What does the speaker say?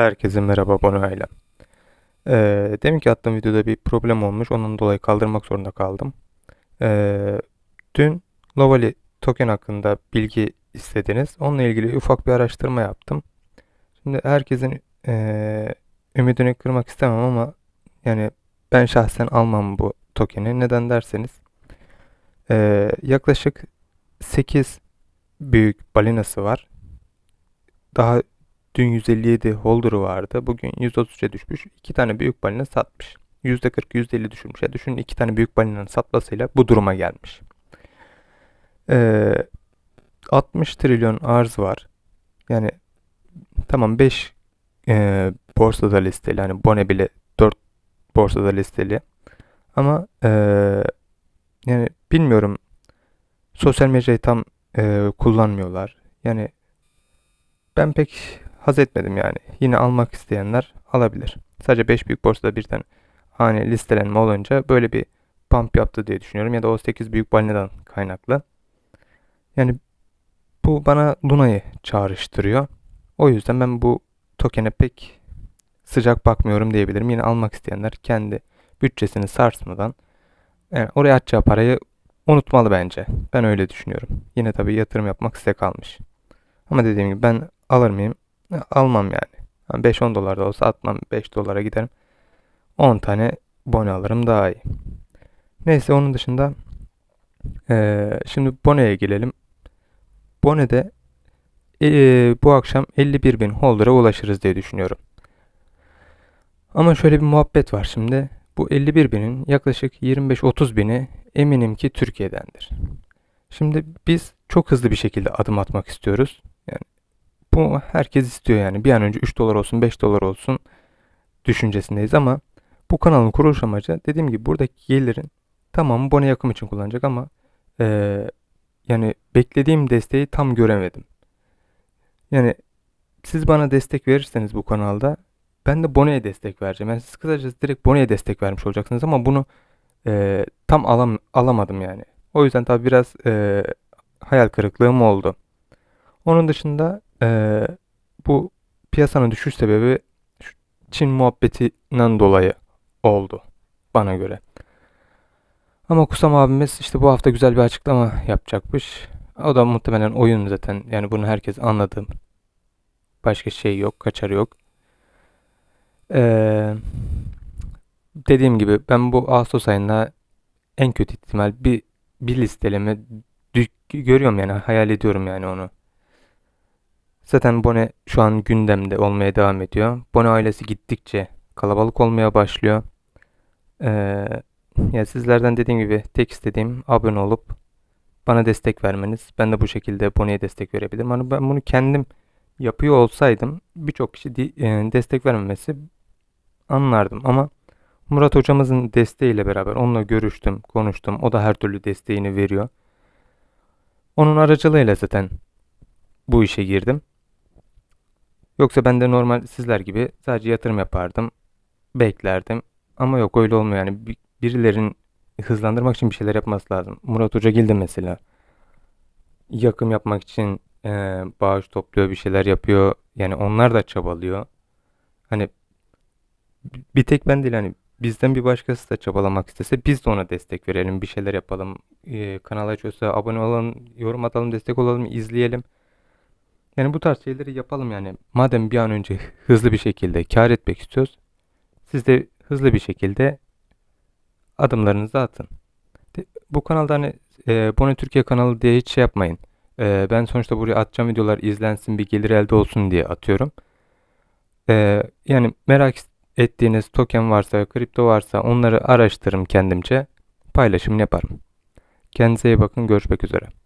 Herkese merhaba Bono Ailem. Ee, demin ki attığım videoda bir problem olmuş. Ondan dolayı kaldırmak zorunda kaldım. Ee, dün Lovely token hakkında bilgi istediniz. Onunla ilgili ufak bir araştırma yaptım. Şimdi herkesin ee, ümidini kırmak istemem ama yani ben şahsen almam bu tokeni. Neden derseniz ee, yaklaşık 8 büyük balinası var. Daha Dün 157 holder'ı vardı. Bugün 133'e düşmüş. İki tane büyük balina satmış. %40, %50 düşürmüş. Ya düşünün iki tane büyük balinanın satmasıyla bu duruma gelmiş. Ee, 60 trilyon arz var. Yani tamam 5 e, borsada listeli. Hani Bone bile 4 borsada listeli. Ama e, yani bilmiyorum sosyal medyayı tam e, kullanmıyorlar. Yani ben pek haz etmedim yani. Yine almak isteyenler alabilir. Sadece 5 büyük borsada birden hani listelenme olunca böyle bir pump yaptı diye düşünüyorum. Ya da o 8 büyük balinadan kaynaklı. Yani bu bana Luna'yı çağrıştırıyor. O yüzden ben bu tokene pek sıcak bakmıyorum diyebilirim. Yine almak isteyenler kendi bütçesini sarsmadan yani oraya atacağı parayı unutmalı bence. Ben öyle düşünüyorum. Yine tabii yatırım yapmak size kalmış. Ama dediğim gibi ben alır mıyım? Almam yani. 5-10 dolar da olsa atmam. 5 dolara giderim. 10 tane bone alırım daha iyi. Neyse onun dışında ee, şimdi Bone'ye gelelim. Bone'de ee, bu akşam 51 bin holder'a ulaşırız diye düşünüyorum. Ama şöyle bir muhabbet var şimdi. Bu 51 binin yaklaşık 25-30 bini eminim ki Türkiye'dendir. Şimdi biz çok hızlı bir şekilde adım atmak istiyoruz. Bu herkes istiyor yani. Bir an önce 3 dolar olsun 5 dolar olsun düşüncesindeyiz ama bu kanalın kuruluş amacı dediğim gibi buradaki gelirin tamamı bana yakım için kullanacak ama ee, yani beklediğim desteği tam göremedim. Yani siz bana destek verirseniz bu kanalda ben de Bone'ye destek vereceğim. Yani siz kısacası direkt Bone'ye destek vermiş olacaksınız ama bunu e, tam alam alamadım yani. O yüzden tabi biraz e, hayal kırıklığım oldu. Onun dışında ee, bu piyasanın düşüş sebebi Çin muhabbetinden dolayı oldu bana göre. Ama Kusam abimiz işte bu hafta güzel bir açıklama yapacakmış. O da muhtemelen oyun zaten. Yani bunu herkes anladı. Başka şey yok, kaçarı yok. Ee, dediğim gibi ben bu Ağustos ayında en kötü ihtimal bir bir listeleme görüyorum yani hayal ediyorum yani onu. Zaten Bone şu an gündemde olmaya devam ediyor. Bone ailesi gittikçe kalabalık olmaya başlıyor. Ee, ya sizlerden dediğim gibi tek istediğim abone olup bana destek vermeniz. Ben de bu şekilde Bone'ye destek verebilirim. Hani ben bunu kendim yapıyor olsaydım birçok kişi e, destek vermemesi anlardım. Ama Murat hocamızın desteğiyle beraber onunla görüştüm, konuştum. O da her türlü desteğini veriyor. Onun aracılığıyla zaten bu işe girdim. Yoksa ben de normal sizler gibi sadece yatırım yapardım. Beklerdim. Ama yok öyle olmuyor yani. Birilerin hızlandırmak için bir şeyler yapması lazım. Murat Hoca geldi mesela. Yakım yapmak için e, bağış topluyor, bir şeyler yapıyor. Yani onlar da çabalıyor. Hani bir tek ben değil hani bizden bir başkası da çabalamak istese biz de ona destek verelim, bir şeyler yapalım. E, kanal açıyorsa abone olalım, yorum atalım, destek olalım, izleyelim. Yani bu tarz şeyleri yapalım yani. Madem bir an önce hızlı bir şekilde kar etmek istiyoruz. Siz de hızlı bir şekilde adımlarınızı atın. Bu kanalda hani e, Bone Türkiye kanalı diye hiç şey yapmayın. E, ben sonuçta buraya atacağım videolar izlensin bir gelir elde olsun diye atıyorum. E, yani merak ettiğiniz token varsa, kripto varsa onları araştırırım kendimce. Paylaşım yaparım. Kendinize iyi bakın. Görüşmek üzere.